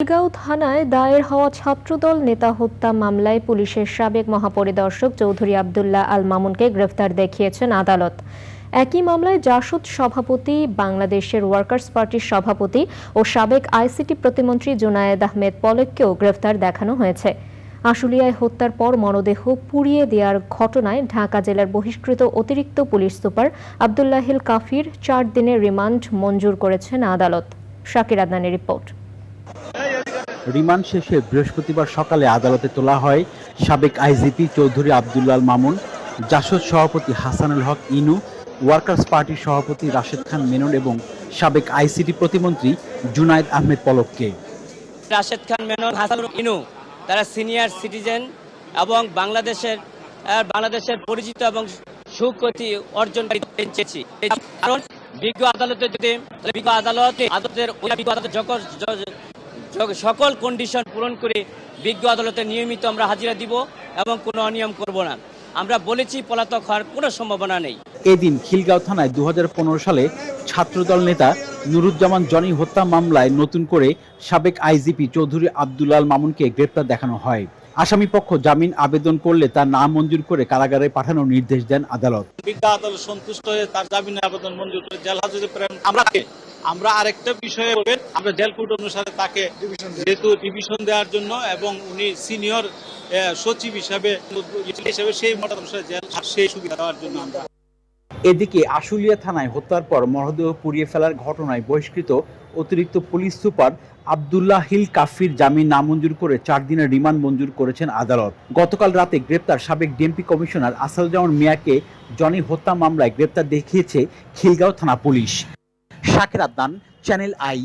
খিলগাঁও থানায় দায়ের হওয়া ছাত্রদল নেতা হত্যা মামলায় পুলিশের সাবেক মহাপরিদর্শক চৌধুরী আবদুল্লাহ আল মামুনকে গ্রেফতার দেখিয়েছেন আদালত। একই মামলায় জাসদ সভাপতি, বাংলাদেশের ওয়ার্কার্স পার্টির সভাপতি ও সাবেক আইসিটি প্রতিমন্ত্রী জুনায়েদ আহমেদ পলককেও গ্রেফতার দেখানো হয়েছে। আশুলিয়ায় হত্যার পর মরদেহ পুড়িয়ে দেওয়ার ঘটনায় ঢাকা জেলার বহিষ্কৃত অতিরিক্ত পুলিশ সুপার আবদুল্লাহিল কাফির চার দিনের রিমান্ড মঞ্জুর করেছেন আদালত। শাকির আদনানের রিপোর্ট। রিমান্ড শেষে বৃহস্পতিবার সকালে আদালতে তোলা হয় সাবেক আইজিপি চৌধুরী আবদুল্লাল মামুন, জাসদ সভাপতি হাসানুল হক ইনু, ওয়ার্কার্স পার্টির সভাপতি রাশেদ খান মেনন এবং সাবেক আইসিটি প্রতিমন্ত্রী জুনায়েদ আহমেদ পলককে। রাশেদ খান মেনন হাসান ইনু, তারা সিনিয়র সিটিজেন এবং বাংলাদেশের বাংলাদেশের পরিচিত এবং সুখ্যাতি অর্জনকারী চেয়েছি। কারণ বিজ্ঞ আদালতে যদি বিজ্ঞ আদালতে, আদালতের যখন সকল কন্ডিশন পূরণ করে বিজ্ঞ আদালতে নিয়মিত আমরা হাজিরা দিব এবং কোনো অনিয়ম করব না। আমরা বলেছি পলাতক হওয়ার কোনো সম্ভাবনা নেই। এদিন খিলগাঁও থানায় দু সালে ছাত্রদল নেতা নুরুজ্জামান জনি হত্যা মামলায় নতুন করে সাবেক আইজিপি চৌধুরী আবদুল্লাল মামুনকে গ্রেপ্তার দেখানো হয়। আসামি পক্ষ জামিন আবেদন করলে তার নাম মঞ্জুর করে কারাগারে পাঠানোর নির্দেশ দেন আদালত। বিজ্ঞা আদালত সন্তুষ্ট হয়ে তার জামিন আবেদন মঞ্জুর করে জেল হাজতে প্রেরণ আমরা আমরা আরেকটা বিষয়ে বলবেন আমরা জেল কোড অনুসারে তাকে যেহেতু ডিভিশন দেওয়ার জন্য এবং উনি সিনিয়র সচিব হিসাবে হিসাবে সেই মডেল অনুসারে জেল সেই সুবিধা দেওয়ার জন্য আমরা। এদিকে আশুলিয়া থানায় হত্যার পর মরদেহ পুড়িয়ে ফেলার ঘটনায় বহিষ্কৃত অতিরিক্ত পুলিশ সুপার আবদুল্লাহ হিল কাফির জামিন নামঞ্জুর করে চার দিনের রিমান্ড মঞ্জুর করেছেন আদালত। গতকাল রাতে গ্রেপ্তার সাবেক ডিএমপি কমিশনার আসাদুজ্জামান মিয়াকে জনি হত্যা মামলায় গ্রেপ্তার দেখিয়েছে খিলগাঁও থানা পুলিশ। শাকের আদনান চ্যানেল আই